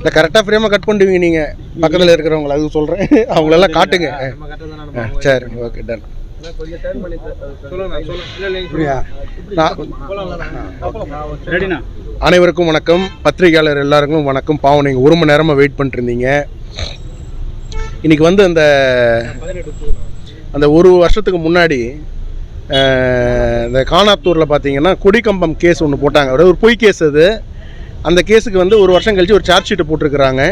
இல்லை கரெக்டாக ஃப்ரேமாக கட் பண்ணிடுவீங்க நீங்கள் பக்கத்தில் இருக்கிறவங்கள அது சொல்கிறேன் அவங்களெல்லாம் காட்டுங்க. சரி ஓகே டன் அனைவருக்கும் வணக்கம். பத்திரிகையாளர் எல்லாருக்கும் வணக்கம். பாவம் நீங்கள் ஒரு மணி நேரமாக வெயிட் பண்ணிருந்தீங்க இன்னைக்கு வந்து அந்த அந்த ஒரு வருஷத்துக்கு முன்னாடி இந்த காணாத்தூரில் பார்த்தீங்கன்னா கொடிக்கம்பம் கேஸ் ஒன்று போட்டாங்க. ஒரு பொய் கேஸ் அது. அந்த கேஸுக்கு வந்து ஒரு வருஷம் கழிச்சு ஒரு சார்ஜ் ஷீட்டை போட்டிருக்கிறாங்க.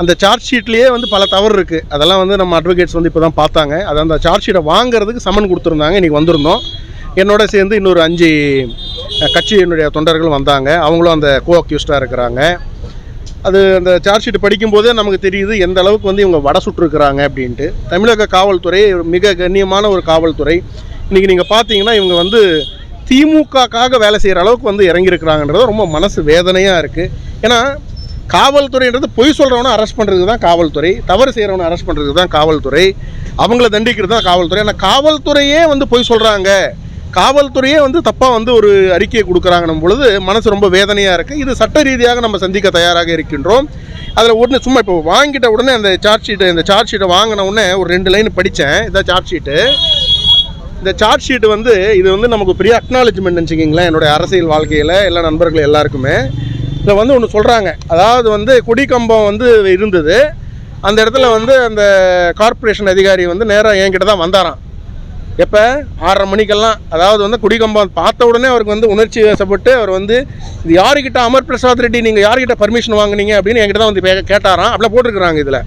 அந்த சார்ஜ் ஷீட்லேயே வந்து பல தவறு இருக்குது அதெல்லாம் வந்து நம்ம அட்வொகேட்ஸ் வந்து இப்போ தான் பார்த்தாங்க. அது அந்த சார்ஜ் ஷீட்டை வாங்குறதுக்கு சம்மன் கொடுத்துருந்தாங்க. இன்றைக்கி வந்திருந்தோம். என்னோட சேர்ந்து இன்னொரு அஞ்சு கட்சியினுடைய தொண்டர்கள் வந்தாங்க. அவங்களும் அந்த கோ அக்யூஸ்டாக இருக்கிறாங்க. அது அந்த சார்ஜ் ஷீட் படிக்கும்போதே நமக்கு தெரியுது எந்த அளவுக்கு வந்து இவங்க வடை சுட்டுருக்குறாங்க அப்படின்ட்டு. தமிழக காவல்துறை மிக கண்ணியமான ஒரு காவல்துறை. இன்றைக்கி நீங்கள் பார்த்தீங்கன்னா இவங்க வந்து திமுகக்காக வேலை செய்கிற அளவுக்கு வந்து இறங்கியிருக்கிறாங்கன்றது ரொம்ப மனசு வேதனையாக இருக்குது ஏன்னா காவல்துறைன்றது பொய் சொல்கிறவனை அரெஸ்ட் பண்ணுறதுக்கு தான் காவல்துறை தவறு செய்கிறவனை அரெஸ்ட் பண்ணுறதுக்கு தான் காவல்துறை அவங்கள தண்டிக்கிறது தான் காவல்துறை. ஆனால் காவல்துறையே வந்து பொய் சொல்கிறாங்க காவல்துறையே வந்து தப்பாக வந்து ஒரு அறிக்கையை கொடுக்குறாங்கன்னும் பொழுது மனசு ரொம்ப வேதனையாக இருக்குது இது சட்ட ரீதியாக நம்ம சந்திக்க தயாராக இருக்கின்றோம். அதில் உடனே சும்மா இப்போ வாங்கிட்ட உடனே அந்த சார்ஜ் ஷீட்டை இந்த சார்ஜ் ஷீட்டை வாங்கின உடனே ஒரு ரெண்டு லைன் படித்தேன் இதான் சார்ஜ் ஷீட்டு இந்த சார்ஜ் ஷீட் வந்து இது வந்து நமக்கு பெரிய அக்னாலஜ்மெண்ட் வச்சுக்கிங்களேன் என்னுடைய அரசியல் வாழ்க்கையில் எல்லா நண்பர்கள் எல்லாருக்குமே. இதில் வந்து ஒன்று சொல்கிறாங்க அதாவது வந்து குடிக்கம்பம் வந்து இருந்தது. அந்த இடத்துல வந்து அந்த கார்ப்பரேஷன் அதிகாரி வந்து நேராக என்கிட்ட தான் வந்தாராம். எப்போ? ஆறரை மணிக்கெல்லாம். அதாவது வந்து குடிக்கம்பம் பார்த்த உடனே அவருக்கு வந்து உணர்ச்சி வசப்பட்டு அவர் வந்து இது யாருக்கிட்ட அமர் பிரசாத் ரெட்டி நீங்கள் யார்கிட்ட பர்மிஷன் வாங்குனீங்க? அப்படின்னு என்கிட்ட தான் வந்து பே- கேட்டாராம். அப்படிலாம் போட்டிருக்கிறாங்க இதில்.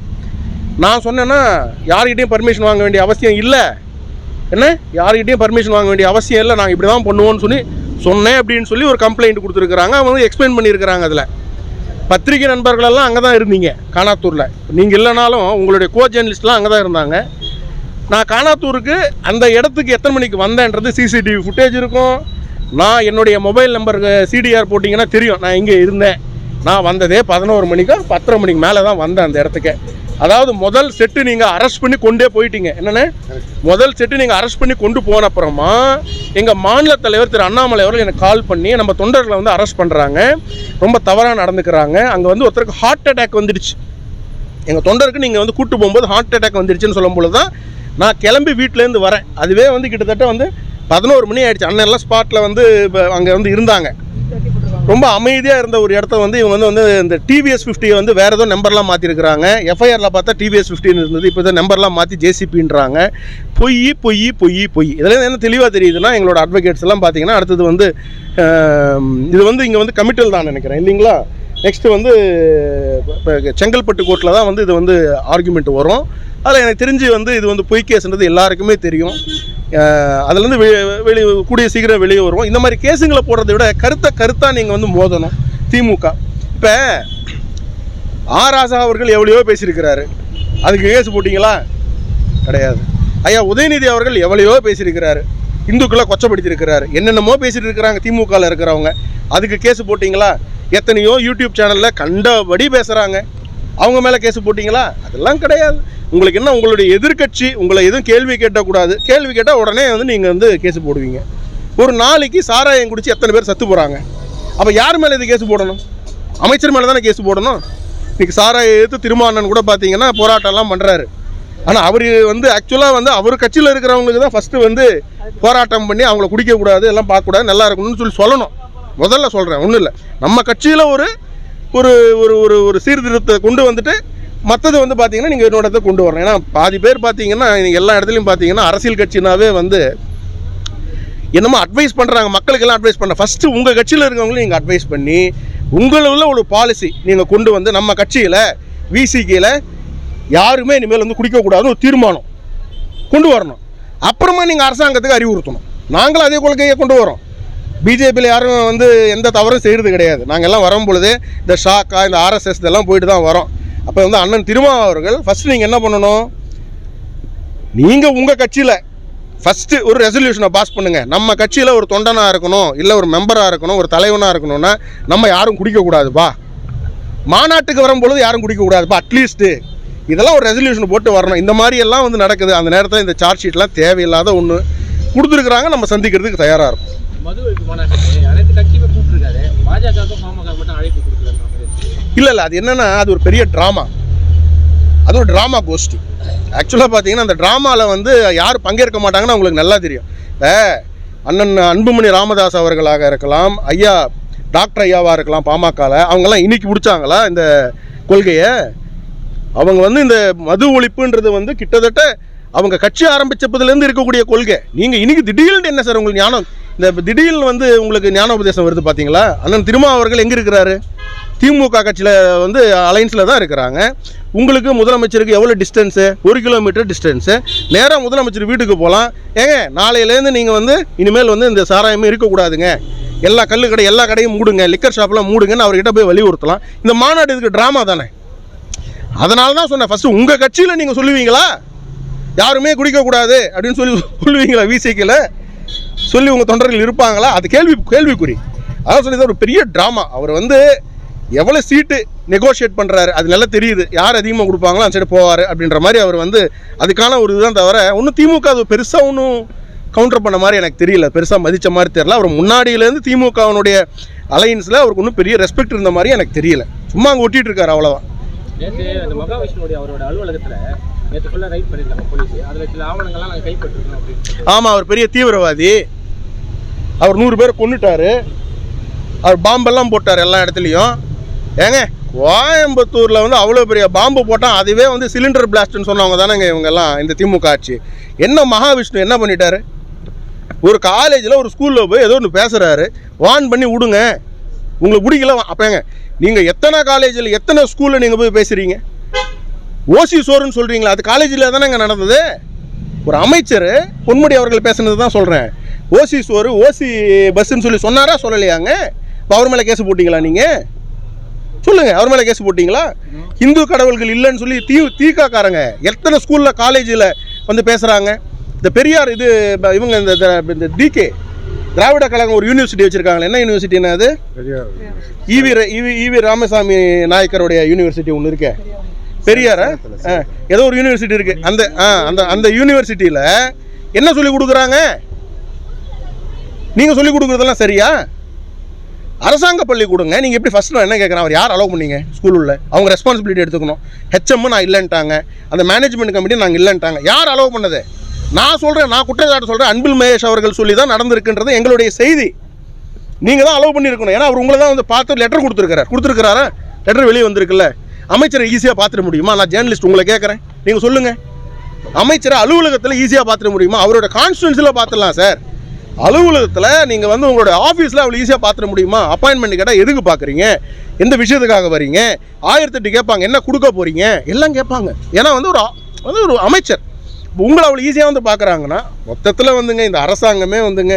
நான் சொன்னேன்னா யார்கிட்டையும் பர்மிஷன் வாங்க வேண்டிய அவசியம் இல்லை. என்ன? யார்கிட்டையும் பர்மிஷன் வாங்க வேண்டிய அவசியம் இல்லை. நாங்கள் இப்படி தான் பண்ணுவோம்னு சொல்லி சொன்னேன் அப்படின்னு சொல்லி ஒரு கம்ப்ளைண்ட் கொடுத்துருக்குறாங்க. அவங்க வந்து எக்ஸ்பிளைன் பண்ணியிருக்கிறாங்க அதில். பத்திரிகை நண்பர்களெல்லாம் அங்கே தான் இருந்தீங்க காணாத்தூரில். நீங்கள் இல்லைனாலும் உங்களுடைய கோ ஜேர்னலிஸ்ட்லாம் அங்கே தான் இருந்தாங்க. நான் காணாத்தூருக்கு அந்த இடத்துக்கு எத்தனை மணிக்கு வந்தேன்றது சிசிடிவி ஃபுட்டேஜ் இருக்கும். நான் என்னுடைய மொபைல் நம்பருக்கு சிடிஆர் போட்டிங்கன்னா தெரியும். நான் இங்கே இருந்தேன். நான் வந்ததே பதினோரு மணிக்கோ பத்தரை மணிக்கு மேலே தான் வந்தேன் அந்த இடத்துக்கு. அதாவது முதல் செட்டு நீங்கள் அரெஸ்ட் பண்ணி கொண்டே போயிட்டீங்க. என்னண்ணே முதல் செட்டு நீங்கள் அரெஸ்ட் பண்ணி கொண்டு போன அப்புறமா எங்கள் மாநில தலைவர் திரு அண்ணாமலை அவர்கள் எனக்கு கால் பண்ணி நம்ம தொண்டர்களை வந்து அரெஸ்ட் பண்ணுறாங்க ரொம்ப தவறாக நடந்துக்கிறாங்க. அங்கே வந்து ஒருத்தருக்கு ஹார்ட் அட்டாக் வந்துடுச்சு. எங்கள் தொண்டருக்கு நீங்கள் வந்து கூட்டு போகும்போது ஹார்ட் அட்டாக் வந்துருச்சுன்னு சொல்லும் பொழுது தான் நான் கிளம்பி வீட்டிலேருந்து வரேன். அதுவே வந்து கிட்டத்தட்ட வந்து பதினோரு மணி ஆயிடுச்சு. அண்ணன் எல்லாம் ஸ்பாட்டில் வந்து இப்போ அங்கே வந்து இருந்தாங்க. ரொம்ப அமைதியாக இருந்த ஒரு இடத்த வந்து இவங்க வந்து வந்து இந்த டிவிஎஸ் ஃபிஃப்டியை வந்து வேறு ஏதோ நம்பர்லாம் மாற்றிருக்கிறாங்க எஃப்ஐஆரில் பார்த்தா டிவிஎஸ் ஃபிஃப்டின்னு இருந்தது. இப்போ தான் நம்பர்லாம் மாற்றி ஜேசிபின்றாங்க பொய் பொய் பொய் பொய். இதில் என்ன தெளிவாக தெரியுதுன்னா எங்களோட அட்வொகேட்ஸ் எல்லாம் பார்த்தீங்கன்னா அடுத்தது வந்து இது வந்து இங்கே வந்து கமிட்டல் தான் நினைக்கிறேன் இல்லைங்களா? நெக்ஸ்ட்டு வந்து இப்போ செங்கல்பட்டு கோர்ட்டில் தான் வந்து இது வந்து ஆர்குமெண்ட் வரும். அதில் எனக்கு தெரிஞ்சு வந்து இது வந்து பொய் கேஸ்ன்றது எல்லாருக்குமே தெரியும். அதுலேருந்து வெ வெளி கூடிய சீக்கிரம் வெளியே வருவோம். இந்த மாதிரி கேஸுங்களை போடுறதை விட கருத்தை கருத்தாக நீங்கள் வந்து மோதணும். திமுக. இப்போ ஆ ராசா அவர்கள் எவ்வளையோ பேசியிருக்கிறாரு. அதுக்கு கேஸ் போட்டிங்களா? கிடையாது. ஐயா உதயநிதி அவர்கள் எவ்வளையோ பேசியிருக்கிறாரு. இந்துக்களை கொச்சப்படுத்தியிருக்கிறாரு. என்னென்னமோ பேசிட்டு இருக்கிறாங்க திமுகவில் இருக்கிறவங்க. அதுக்கு கேஸ் போட்டிங்களா? எத்தனையோ யூடியூப் சேனலில் கண்டபடி பேசுகிறாங்க அவங்க மேலே கேஸ் போட்டிங்களா? அதெல்லாம் கிடையாது. உங்களுக்கு என்ன உங்களுடைய எதிர்க்கட்சி உங்களை எதுவும் கேள்வி கேட்டக்கூடாது. கேள்வி கேட்டால் உடனே வந்து நீங்கள் வந்து கேஸ் போடுவீங்க. ஒரு நாளைக்கு சாராயம் குடித்து எத்தனை பேர் சத்து போகிறாங்க அப்போ யார் மேலே இது கேஸ் போடணும்? அமைச்சர் மேலே தானே கேஸ் போடணும்? இன்றைக்கி சாராயம் எதிர்த்து திருமானன் கூட பார்த்தீங்கன்னா போராட்டம்லாம் பண்ணுறாரு ஆனால் அவர் வந்து ஆக்சுவலாக வந்து அவர் கட்சியில் இருக்கிறவங்களுக்கு தான் ஃபஸ்ட்டு வந்து போராட்டம் பண்ணி அவங்கள குடிக்கக்கூடாது எல்லாம் பார்க்கக்கூடாது நல்லா இருக்கணும்னு சொல்லி சொல்லணும். முதல்ல சொல்கிறேன் ஒன்றும் இல்லை. நம்ம கட்சியில் ஒரு ஒரு ஒரு ஒரு ஒரு சீர்திருத்தத்தை கொண்டு வந்துட்டு மற்றது வந்து பார்த்தீங்கன்னா நீங்கள் என்னோட இடத்த கொண்டு வரணும். ஏன்னா பாதி பேர் பார்த்தீங்கன்னா நீங்கள் எல்லா இடத்துலையும் பார்த்தீங்கன்னா அரசியல் கட்சினாவே வந்து என்னமோ அட்வைஸ் பண்ணுறாங்க மக்களுக்கெல்லாம் அட்வைஸ் பண்ண. ஃபஸ்ட்டு உங்கள் கட்சியில் இருக்கவங்களும் நீங்கள் அட்வைஸ் பண்ணி உங்களுள்ள ஒரு பாலிசி நீங்கள் கொண்டு வந்து நம்ம கட்சியில் விசிகேல யாருமே இனிமேல் வந்து குடிக்கக்கூடாதுன்னு ஒரு தீர்மானம் கொண்டு வரணும். அப்புறமா நீங்கள் அரசாங்கத்துக்கு அறிவுறுத்தணும். நாங்களும் அதே கொள்கையை கொண்டு வரோம். பிஜேபியில் யாரும் வந்து எந்த தவறும் செய்கிறது கிடையாது. நாங்கள் எல்லாம் வரும் பொழுது இந்த ஷாக்கா இந்த ஆர்எஸ்எஸ் இதெல்லாம் போயிட்டு தான் வரோம். அப்போ வந்து அண்ணன் திருமாவளவன் அவர்கள் ஃபஸ்ட்டு நீங்கள் என்ன பண்ணணும்? நீங்கள் உங்கள் கட்சியில் ஃபஸ்ட்டு ஒரு ரெசல்யூஷனை பாஸ் பண்ணுங்கள் நம்ம கட்சியில் ஒரு தொண்டனாக இருக்கணும் இல்லை ஒரு மெம்பராக இருக்கணும் ஒரு தலைவனாக இருக்கணும்னா நம்ம யாரும் குடிக்கக்கூடாதுப்பா மாநாட்டுக்கு வரும்பொழுது யாரும் குடிக்கக்கூடாதுப்பா அட்லீஸ்ட்டு இதெல்லாம் ஒரு ரெசல்யூஷன் போட்டு வரணும். இந்த மாதிரி எல்லாம் வந்து நடக்குது. அந்த நேரத்தில் இந்த சார்ஜ் ஷீட்லாம் தேவையில்லாத ஒன்று கொடுத்துருக்குறாங்க. நம்ம சந்திக்கிறதுக்கு தயாராக இருக்கும். மது இல்லை இல்லை அது என்னென்னா அது ஒரு பெரிய ட்ராமா அது ஒரு ட்ராமா கோஷ்டி ஆக்சுவலாக பார்த்தீங்கன்னா அந்த ட்ராமாவில் வந்து யார் பங்கேற்க மாட்டாங்கன்னு அவங்களுக்கு நல்லா தெரியும். இப்போ அண்ணன் அன்புமணி ராமதாஸ் அவர்களாக இருக்கலாம் ஐயா டாக்டர் ஐயாவாக இருக்கலாம் பாமகவில் அவங்கெல்லாம் இன்னைக்கு பிடிச்சாங்களா இந்த கொள்கையை? அவங்க வந்து இந்த மது ஒழிப்புன்றது வந்து கிட்டத்தட்ட அவங்க கட்சி ஆரம்பிச்சப்பதுலேருந்து இருக்கக்கூடிய கொள்கை. நீங்கள் இன்னைக்கு திடீர்னு என்ன சார் உங்களுக்கு ஞானம்? இந்த திடீர்னு வந்து உங்களுக்கு ஞானோபதேசம் வருது பார்த்தீங்களா அண்ணன் திருமா அவர்கள் எங்கே இருக்கிறாரு? திமுக கட்சியில் வந்து அலைன்ஸில் தான் இருக்கிறாங்க. உங்களுக்கு முதலமைச்சருக்கு எவ்வளோ டிஸ்டன்ஸு ஒரு கிலோமீட்டர் டிஸ்டன்ஸு நேராக முதலமைச்சர் வீட்டுக்கு போகலாம் ஏங்க நாளையிலேருந்து நீங்கள் வந்து இனிமேல் வந்து இந்த சாராயமே இருக்கக்கூடாதுங்க. எல்லா கல் கடை எல்லா கடையும் மூடுங்க. லிக்கர் ஷாப்லாம் மூடுங்கன்னு அவர்கிட்ட போய் வலியுறுத்தலாம். இந்த மாநாடு இதுக்கு ட்ராமா தானே? அதனால தான் சொன்னேன். ஃபஸ்ட்டு உங்கள் கட்சியில் நீங்கள் சொல்லுவீங்களா? யாருமே குடிக்கக்கூடாது அப்படின்னு சொல்லி சொல்லுவீங்களா விசிக்கில்? சொல்லி உங்கள் தொண்டர்கள் இருப்பாங்களா? அது கேள்வி கேள்விக்குறி. அதான் சொல்லி ஒரு பெரிய ட்ராமா அவர் வந்து எவ்வளோ சீட்டு நெகோஷியேட் பண்ணுறாரு அது நல்லா தெரியுது. யார் அதிகமாக கொடுப்பாங்களோ அந்த சைடு போவார் அப்படின்ற மாதிரி அவர் வந்து அதுக்கான ஒரு இதுதான் தவிர ஒன்றும் திமுக அது பெருசாக ஒன்றும் கவுண்டர் பண்ண மாதிரி எனக்கு தெரியல. பெருசாக மதித்த மாதிரி தெரியல. அவர் முன்னாடியிலேருந்து திமுகவனுடைய அலையன்ஸில் அவருக்கு ஒன்றும் பெரிய ரெஸ்பெக்ட் இருந்த மாதிரி எனக்கு தெரியல. சும்மா அங்கே ஒட்டிகிட்டு இருக்காரு அவ்வளோதான் நேற்று அந்த மகாவிஷ்ணுடைய அவரோட அலுவலகத்தில் நேற்று ரைட் பண்ணியிருக்காங்க போலீஸ் அதில் சில ஆவணங்கள்லாம் நாங்கள் கைப்பற்றிருக்கோம் அப்படின்னு ஆமாம் அவர் பெரிய தீவிரவாதி. அவர் நூறு பேரை கொன்னுட்டாரு. அவர் பாம்பெல்லாம் போட்டார் எல்லா இடத்துலையும். ஏங்க கோயம்புத்தூரில் வந்து அவ்வளோ பெரிய பாம்பு போட்டால் அதுவே வந்து சிலிண்டர் பிளாஸ்ட்னு சொன்னவங்க தானேங்க இவங்கெல்லாம் இந்த திமுக ஆட்சி. என்ன மகாவிஷ்ணு என்ன பண்ணிட்டாரு? ஒரு காலேஜில் ஒரு ஸ்கூலில் போய் ஏதோ ஒன்று பேசுகிறாரு வான் பண்ணி விடுங்க. உங்களுக்கு பிடிக்கல அப்போங்க நீங்கள் எத்தனை காலேஜில் எத்தனை ஸ்கூலில் நீங்கள் போய் பேசுகிறீங்க ஓசி சோறுன்னு சொல்கிறீங்களா அது காலேஜில் தானேங்க நடந்தது. ஒரு அமைச்சர் பொன்முடி அவர்கள் பேசுனது தான் சொல்கிறேன் ஓசி சோறு ஓசி பஸ்ஸுன்னு சொல்லி சொன்னாரா? சொல்லலையாங்க இப்போ அவர் மேலே கேஸ் போட்டிங்களா நீங்கள் சொல்லுங்க அவர் மேலே கேஸ் போட்டிங்களா? இந்து கடவுள்கள் இல்லைன்னு சொல்லி தீ தீக்காக்காரங்க. எத்தனை ஸ்கூலில் காலேஜில் வந்து பேசுகிறாங்க இந்த பெரியார் இது இவங்க இந்த இந்த- டிகே திராவிட கழகம் ஒரு யூனிவர்சிட்டி வச்சுருக்காங்களே. என்ன யூனிவர்சிட்டினா அது? E V E V E V Ramasamy நாயக்கருடைய university ஒன்று இருக்கே. பெரியாரா? ஆ, ஏதோ ஒரு யூனிவர்சிட்டி இருக்கு. அந்த ஆ அந்த அந்த யூனிவர்சிட்டியில் என்ன சொல்லி கொடுக்குறாங்க? நீங்கள் சொல்லி கொடுக்குறதெல்லாம் சரியா? அரசாங்க பள்ளி கொடுங்க. நீங்கள் எப்படி ஃபஸ்ட் என்ன கேட்குறேன் அவர் யார் அலோவ் பண்ணீங்க? ஸ்கூல் உள்ள. அவங்க ரெஸ்பான்சிபிலிட்டி எடுத்துக்கணும். ஹெச்எம் நான் இல்லைன்ட்டாங்க. அந்த மேனேஜ்மெண்ட் கமிட்டி நாங்கள் இல்லைன்ட்டாங்க. யார் அலோவ் பண்ணது? நான் சொல்கிறேன் நான் குற்றச்சாட்டு சொல்கிறேன் அன்பில் மகேஷ் அவர்கள் சொல்லி தான் நடந்திருக்குன்றது எங்களுடைய செய்தி. நீங்கள் தான் அலோவ் பண்ணியிருக்கணும். ஏன்னா அவர் உங்களை தான் வந்து பார்த்து லெட்டர் கொடுத்துருக்காரு கொடுத்துருக்காரா லெட்டர் வெளியே வந்திருக்குல்ல. அமைச்சரை ஈஸியாக பார்த்துட முடியுமா? நான் ஜேர்னலிஸ்ட் உங்களை கேட்குறேன் நீங்கள் சொல்லுங்கள் அமைச்சரை அலுவலகத்தில் ஈஸியாக பார்த்துட முடியுமா? அவரோட கான்ஸ்டுவன்சியில் பார்த்துடலாம் சார் அலுவலகத்தில் நீங்கள் வந்து உங்களோட ஆஃபீஸில் அவ்வளோ ஈஸியாக பார்த்துட முடியுமா? அப்பாயின்மெண்ட் கேட்டால் எதுக்கு பார்க்குறீங்க? எந்த விஷயத்துக்காக வரீங்க? ஆயிரத்தெட்டு கேட்பாங்க. என்ன கொடுக்க போகிறீங்க எல்லாம் கேட்பாங்க. ஏன்னா வந்து ஒரு வந்து ஒரு அமைச்சர். உங்களை அவ்வளோ ஈஸியாக வந்து பார்க்குறாங்கன்னா மொத்தத்தில் வந்துங்க இந்த அரசாங்கமே வந்துங்க